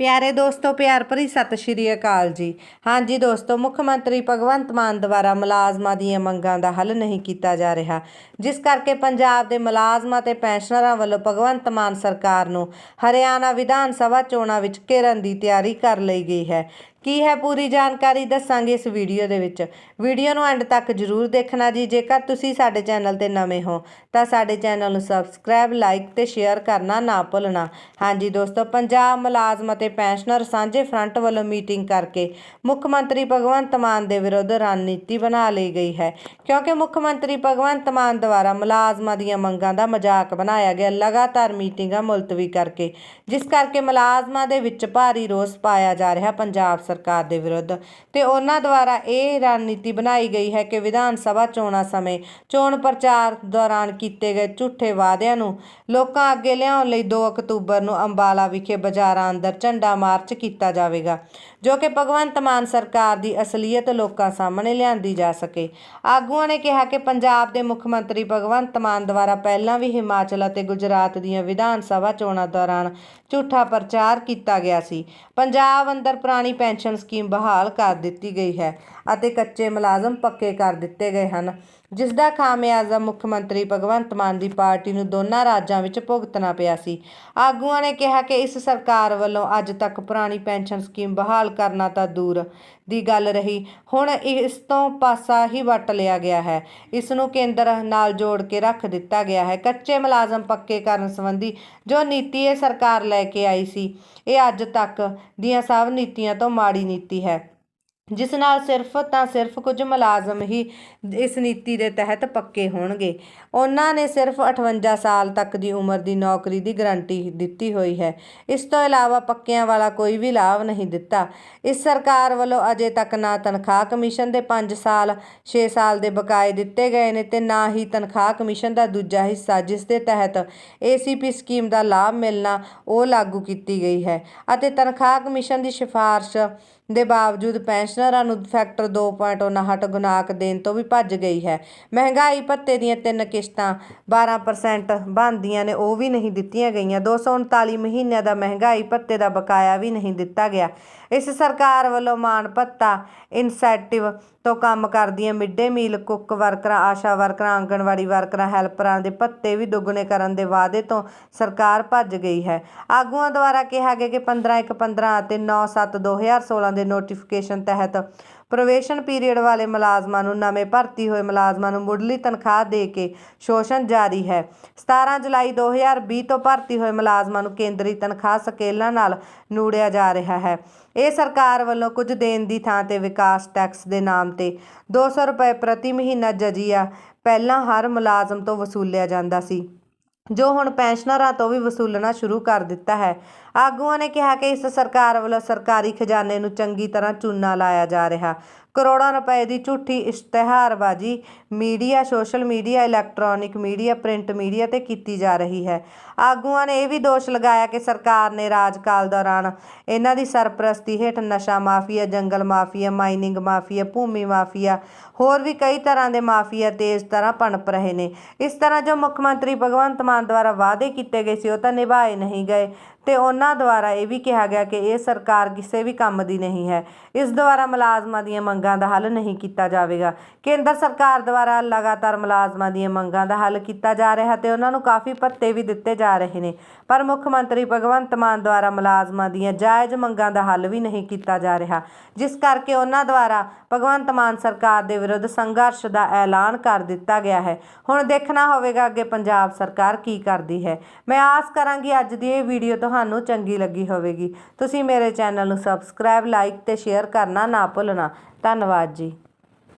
ਪਿਆਰੇ ਦੋਸਤੋ, ਪਿਆਰ ਭਰੀ ਸਤਿ ਸ਼੍ਰੀ ਅਕਾਲ ਜੀ। ਹਾਂਜੀ ਦੋਸਤੋ, ਮੁੱਖ ਮੰਤਰੀ ਭਗਵੰਤ ਮਾਨ ਦੁਆਰਾ ਮੁਲਾਜ਼ਮਾਂ ਦੀਆਂ ਮੰਗਾਂ ਦਾ ਹੱਲ ਨਹੀਂ ਕੀਤਾ ਜਾ ਰਿਹਾ। ਜਿਸ ਕਰਕੇ ਪੰਜਾਬ ਦੇ ਮੁਲਾਜ਼ਮਾਂ ਤੇ ਪੈਨਸ਼ਨਰਾਂ ਵੱਲੋਂ ਭਗਵੰਤ ਮਾਨ ਸਰਕਾਰ ਨੂੰ ਹਰਿਆਣਾ ਵਿਧਾਨ ਸਭਾ ਚੋਣਾਂ ਵਿੱਚ ਘੇਰਨ ਦੀ ਤਿਆਰੀ ਕਰ ਲਈ ਗਈ ਹੈ। ਕੀ ਹੈ ਪੂਰੀ ਜਾਣਕਾਰੀ ਦੱਸਾਂਗੇ ਇਸ ਵੀਡੀਓ ਦੇ ਵਿੱਚ। ਵੀਡੀਓ ਨੂੰ ਐਂਡ ਤੱਕ ਜਰੂਰ ਦੇਖਣਾ ਜੀ। ਜੇਕਰ ਤੁਸੀਂ ਸਾਡੇ ਚੈਨਲ ਤੇ ਨਵੇਂ ਹੋ, ਤਾਂ ਸਾਡੇ ਚੈਨਲ ਨੂੰ ਸਬਸਕ੍ਰਾਈਬ, ਲਾਈਕ ਤੇ ਸ਼ੇਅਰ ਕਰਨਾ ਨਾ ਭੁੱਲਣਾ। ਹਾਂਜੀ ਦੋਸਤੋ, ਪੰਜਾਬ ਮੁਲਾਜ਼ਮ ਅਤੇ ਪੈਨਸ਼ਨਰ ਸਾਂਝੇ ਫਰੰਟ ਵੱਲੋਂ ਮੀਟਿੰਗ ਕਰਕੇ ਮੁੱਖ ਮੰਤਰੀ ਭਗਵੰਤ ਮਾਨ ਦੇ ਵਿਰੁੱਧ ਰਣਨੀਤੀ ਬਣਾ ਲਈ ਗਈ ਹੈ। ਕਿਉਂਕਿ ਮੁੱਖ ਮੰਤਰੀ ਭਗਵੰਤ ਮਾਨ ਦੁਆਰਾ ਮੁਲਾਜ਼ਮਾਂ ਦੀਆਂ ਮੰਗਾਂ ਦਾ ਮਜ਼ਾਕ ਬਣਾਇਆ ਗਿਆ। ਲਗਾਤਾਰ ਮੀਟਿੰਗਾਂ ਮੁਲਤਵੀ ਕਰਕੇ, ਜਿਸ ਕਰਕੇ ਮੁਲਾਜ਼ਮਾਂ ਦੇ ਵਿੱਚ ਭਾਰੀ ਰੋਸ ਪਾਇਆ ਜਾ ਰਿਹਾ ਪੰਜਾਬ ਸਰਕਾਰ ਦੇ ਵਿਰੁੱਧ। ਤੇ ਉਹਨਾਂ ਦੁਆਰਾ ਇਹ ਰਣਨੀਤੀ ਬਣਾਈ ਗਈ ਹੈ ਕਿ ਵਿਧਾਨ ਸਭਾ ਚੋਣਾਂ ਸਮੇਂ ਚੋਣ ਪ੍ਰਚਾਰ ਦੌਰਾਨ ਕੀਤੇ ਗਏ ਝੂਠੇ ਵਾਅਦਿਆਂ ਨੂੰ ਲੋਕਾਂ ਅੱਗੇ ਲਿਆਉਣ ਲਈ 2 ਅਕਤੂਬਰ ਨੂੰ ਅੰਬਾਲਾ ਵਿਖੇ ਬਾਜ਼ਾਰਾਂ ਅੰਦਰ ਝੰਡਾ ਮਾਰਚ ਕੀਤਾ ਜਾਵੇਗਾ, ਜੋ ਕਿ ਭਗਵੰਤ ਮਾਨ ਸਰਕਾਰ ਦੀ ਅਸਲੀਅਤ ਲੋਕਾਂ ਸਾਹਮਣੇ ਲਿਆਂਦੀ ਜਾ ਸਕੇ। ਆਗੂਆਂ ਨੇ ਕਿਹਾ ਕਿ ਪੰਜਾਬ ਦੇ ਮੁੱਖ ਮੰਤਰੀ ਭਗਵੰਤ ਮਾਨ ਦੁਆਰਾ ਪਹਿਲਾਂ ਵੀ ਹਿਮਾਚਲ ਅਤੇ ਗੁਜਰਾਤ ਦੀਆਂ ਵਿਧਾਨ ਸਭਾ ਚੋਣਾਂ ਦੌਰਾਨ ਝੂਠਾ ਪ੍ਰਚਾਰ ਕੀਤਾ ਗਿਆ ਸੀ। ਪੰਜਾਬ ਅੰਦਰ ਪੁਰਾਣੀ ਪੈਨਸ਼ਨ ਪੈਨਸ਼ਨ ਸਕੀਮ ਬਹਾਲ ਕਰ ਦਿੱਤੀ ਗਈ ਹੈ ਅਤੇ ਕੱਚੇ ਮੁਲਾਜ਼ਮ ਪੱਕੇ ਕਰ ਦਿੱਤੇ ਗਏ ਹਨ, ਜਿਸ ਦਾ ਖਾਮਿਆਜ਼ਾ ਮੁੱਖ ਮੰਤਰੀ ਭਗਵੰਤ ਮਾਨ ਦੀ ਪਾਰਟੀ ਨੂੰ ਦੋਨਾਂ ਰਾਜਾਂ ਵਿੱਚ ਭੁਗਤਣਾ ਪਿਆ ਸੀ। ਆਗੂਆਂ ਨੇ ਕਿਹਾ ਕਿ ਇਸ ਸਰਕਾਰ ਵੱਲੋਂ ਅੱਜ ਤੱਕ ਪੁਰਾਣੀ ਪੈਨਸ਼ਨ ਸਕੀਮ ਬਹਾਲ ਕਰਨਾ ਤਾਂ ਦੂਰ ਦੀ ਗੱਲ ਰਹੀ, ਹੁਣ ਇਸ ਤੋਂ ਪਾਸਾ ਹੀ ਵੱਟ ਲਿਆ ਗਿਆ ਹੈ। ਇਸ ਨੂੰ ਕੇਂਦਰ ਨਾਲ ਜੋੜ ਕੇ ਰੱਖ ਦਿੱਤਾ ਗਿਆ ਹੈ। ਕੱਚੇ ਮੁਲਾਜ਼ਮ ਪੱਕੇ ਕਰਨ ਸੰਬੰਧੀ ਜੋ ਨੀਤੀ ਇਹ ਸਰਕਾਰ ਲੈ ਕੇ ਆਈ ਸੀ, ਇਹ ਅੱਜ ਤੱਕ ਦੀਆਂ ਸਭ ਨੀਤੀਆਂ ਤੋਂ ਮਾੜੀ ਨੀਤੀ ਹੈ। ਜਿਸ ਨਾਲ ਸਿਰਫ ਤਾਂ ਸਿਰਫ ਕੁਝ ਮੁਲਾਜ਼ਮ ਹੀ ਇਸ ਨੀਤੀ ਦੇ ਤਹਿਤ ਪੱਕੇ ਹੋਣਗੇ। ਉਹਨਾਂ ਨੇ ਸਿਰਫ 58 ਸਾਲ ਤੱਕ ਦੀ ਉਮਰ ਦੀ ਨੌਕਰੀ ਦੀ ਗਾਰੰਟੀ ਦਿੱਤੀ ਹੋਈ ਹੈ। ਇਸ ਤੋਂ ਇਲਾਵਾ ਪੱਕਿਆਂ ਵਾਲਾ ਕੋਈ ਵੀ ਲਾਭ ਨਹੀਂ ਦਿੱਤਾ। ਇਸ ਸਰਕਾਰ ਵੱਲੋਂ ਅਜੇ ਤੱਕ ਨਾ ਤਨਖਾਹ ਕਮਿਸ਼ਨ ਦੇ 5 ਸਾਲ 6 ਸਾਲ ਦੇ ਬਕਾਏ ਦਿੱਤੇ ਗਏ ਨੇ ਤੇ ਨਾ ਹੀ ਤਨਖਾਹ ਕਮਿਸ਼ਨ ਦਾ ਦੂਜਾ ਹਿੱਸਾ, ਜਿਸ ਦੇ ਤਹਿਤ ਏਸੀਪੀ ਸਕੀਮ ਦਾ ਲਾਭ ਮਿਲਣਾ ਉਹ ਲਾਗੂ ਕੀਤੀ ਗਈ ਹੈ ਅਤੇ ਤਨਖਾਹ ਕਮਿਸ਼ਨ ਦੀ ਸਿਫਾਰਿਸ਼ ਦੇ ਬਾਵਜੂਦ ਪੈਨਸ਼ਨਰਾਂ ਨੂੰ ਫੈਕਟਰ 2.59 ਗੁਨਾਕ ਦੇਣ ਤੋਂ ਵੀ ਭੱਜ ਗਈ ਹੈ। ਮਹਿੰਗਾਈ ਭੱਤੇ ਦੀਆਂ ਤਿੰਨ ਕਿਸ਼ਤਾਂ 12% ਬਣਦੀਆਂ ਨੇ, ਉਹ ਵੀ ਨਹੀਂ ਦਿੱਤੀਆਂ ਗਈਆਂ। 239 ਮਹੀਨਿਆਂ ਦਾ ਮਹਿੰਗਾਈ ਭੱਤੇ ਦਾ ਬਕਾਇਆ ਵੀ ਨਹੀਂ ਦਿੱਤਾ ਗਿਆ। ਇਸ ਸਰਕਾਰ ਵੱਲੋਂ ਮਾਣ ਭੱਤਾ ਇਨਸੈਂਟਿਵ ਤੋਂ ਕੰਮ ਕਰਦੀਆਂ ਮਿਡ ਡੇ ਮੀਲ ਕੁੱਕ ਵਰਕਰਾਂ, ਆਸ਼ਾ ਵਰਕਰਾਂ, ਆਂਗਣਵਾੜੀ ਵਰਕਰਾਂ, ਹੈਲਪਰਾਂ ਦੇ ਭੱਤੇ ਵੀ ਦੁੱਗਣੇ ਕਰਨ ਦੇ ਵਾਅਦੇ ਤੋਂ ਸਰਕਾਰ ਭੱਜ ਗਈ ਹੈ। ਆਗੂਆਂ ਦੁਆਰਾ ਕਿਹਾ ਗਿਆ ਕਿ 15 1 15 ਅਤੇ 9 7 2016 ਦੇ ਨੋਟੀਫਿਕੇਸ਼ਨ ਤਹਿਤ ਪ੍ਰੋਵੇਸ਼ਨ ਪੀਰੀਅਡ ਵਾਲੇ ਮੁਲਾਜ਼ਮਾਂ ਨੂੰ ਨਵੇਂ ਭਰਤੀ ਹੋਏ ਮੁਲਾਜ਼ਮਾਂ ਨੂੰ ਮੁੱਢਲੀ ਤਨਖਾਹ ਦੇ ਕੇ ਸ਼ੋਸ਼ਣ ਜਾਰੀ ਹੈ। 17 ਜੁਲਾਈ 2020 ਤੋਂ ਭਰਤੀ ਹੋਏ ਮੁਲਾਜ਼ਮਾਂ ਨੂੰ ਕੇਂਦਰੀ ਤਨਖਾਹ ਸਕੇਲਾਂ ਨਾਲ ਨੂੜਿਆ ਜਾ ਰਿਹਾ ਹੈ। ਇਹ ਸਰਕਾਰ ਵੱਲੋਂ ਕੁਝ ਦੇਣ ਦੀ ਥਾਂ ਤੇ ਵਿਕਾਸ ਟੈਕਸ ਦੇ ਨਾਮ ਤੇ 200 ਰੁਪਏ ਪ੍ਰਤੀ ਮਹੀਨਾ ਜਜੀਆ ਪਹਿਲਾਂ ਹਰ ਮੁਲਾਜ਼ਮ ਤੋਂ ਵਸੂਲਿਆ ਜਾਂਦਾ ਸੀ, ਜੋ ਹੁਣ ਪੈਨਸ਼ਨਰਾਂ ਤੋਂ ਵੀ ਵਸੂਲਣਾ ਸ਼ੁਰੂ ਕਰ ਦਿੱਤਾ ਹੈ। ਆਗੂਆਂ ਨੇ ਕਿਹਾ ਕਿ ਇਸ ਸਰਕਾਰ ਵੱਲੋਂ ਸਰਕਾਰੀ ਖਜ਼ਾਨੇ ਨੂੰ ਚੰਗੀ ਤਰ੍ਹਾਂ ਚੂਨਾ ਲਾਇਆ ਜਾ ਰਿਹਾ। ਕਰੋੜਾਂ ਰੁਪਏ ਦੀ ਝੂਠੀ ਇਸ਼ਤਿਹਾਰਬਾਜ਼ੀ media, social media, electronic media, print media ਤੇ ਕੀਤੀ ਜਾ ਰਹੀ ਹੈ। ਆਗੂਆਂ ਨੇ ਇਹ ਵੀ ਦੋਸ਼ ਲਗਾਇਆ ਕਿ ਸਰਕਾਰ ਨੇ ਰਾਜਕਾਲ ਦੌਰਾਨ ਇਹਨਾਂ ਦੀ ਸਰਪ੍ਰਸਤੀ ਹੇਠ ਨਸ਼ਾ ਮਾਫੀਆ, ਜੰਗਲ ਮਾਫੀਆ, ਮਾਈਨਿੰਗ ਮਾਫੀਆ, ਭੂਮੀ ਮਾਫੀਆ, ਹੋਰ ਵੀ ਕਈ ਤਰ੍ਹਾਂ ਦੇ ਮਾਫੀਆ ਤੇਜ਼ ਤਰ੍ਹਾਂ ਪਣਪ ਰਹੇ ਨੇ। ਇਸ ਤਰ੍ਹਾਂ ਜੋ ਮੁੱਖ ਮੰਤਰੀ ਭਗਵੰਤ ਮਾਨ ਦੁਆਰਾ ਵਾਅਦੇ ਕੀਤੇ ਗਏ ਸੀ, ਉਹ ਤਾਂ ਨਿਭਾਏ ਨਹੀਂ ਗਏ। ਤੇ ਉਹਨਾਂ ਦੁਆਰਾ ਇਹ ਵੀ ਕਿਹਾ ਗਿਆ ਕਿ ਇਹ ਸਰਕਾਰ ਕਿਸੇ ਵੀ ਕੰਮ ਦੀ ਨਹੀਂ ਹੈ। ਇਸ ਦੁਆਰਾ ਮੁਲਾਜ਼ਮਾਂ ਦੀਆਂ ਮੰਗਾਂ ਦਾ ਹੱਲ ਨਹੀਂ ਕੀਤਾ ਜਾਵੇਗਾ। ਕੇਂਦਰ ਸਰਕਾਰ ਦੁਆਰਾ ਲਗਾਤਾਰ ਮੁਲਾਜ਼ਮਾਂ ਦੀਆਂ ਮੰਗਾਂ ਦਾ ਹੱਲ ਕੀਤਾ ਜਾ ਰਿਹਾ ਤੇ ਉਹਨਾਂ ਨੂੰ ਕਾਫੀ ਭੱਤੇ ਵੀ ਦਿੱਤੇ ਜਾ ਰਹੇ ਨੇ। ਪਰ ਮੁੱਖ ਮੰਤਰੀ ਭਗਵੰਤ ਮਾਨ ਦੁਆਰਾ ਮੁਲਾਜ਼ਮਾਂ ਦੀਆਂ ਜਾਇਜ਼ ਮੰਗਾਂ ਦਾ ਹੱਲ ਵੀ ਨਹੀਂ ਕੀਤਾ ਜਾ ਰਿਹਾ। ਜਿਸ ਕਰਕੇ ਉਹਨਾਂ ਦੁਆਰਾ ਭਗਵੰਤ ਮਾਨ ਸਰਕਾਰ ਦੇ ਵਿਰੁੱਧ ਸੰਘਰਸ਼ ਦਾ ਐਲਾਨ ਕਰ ਦਿੱਤਾ ਗਿਆ ਹੈ। ਹੁਣ ਦੇਖਣਾ ਹੋਵੇਗਾ ਅੱਗੇ ਪੰਜਾਬ ਸਰਕਾਰ ਕੀ ਕਰਦੀ ਹੈ। ਮੈਂ ਆਸ ਕਰਾਂਗੀ ਅੱਜ ਦੀ ਇਹ ਵੀਡੀਓ ਤੋਂ। ਤੁਹਾਨੂੰ ਚੰਗੀ ਲੱਗੀ ਹੋਵੇਗੀ। ਤੁਸੀਂ ਮੇਰੇ ਚੈਨਲ ਨੂੰ ਸਬਸਕ੍ਰਾਈਬ ਲਾਈਕ ਅਤੇ ਸ਼ੇਅਰ ਕਰਨਾ ਨਾ ਭੁੱਲਣਾ। ਧੰਨਵਾਦ ਜੀ।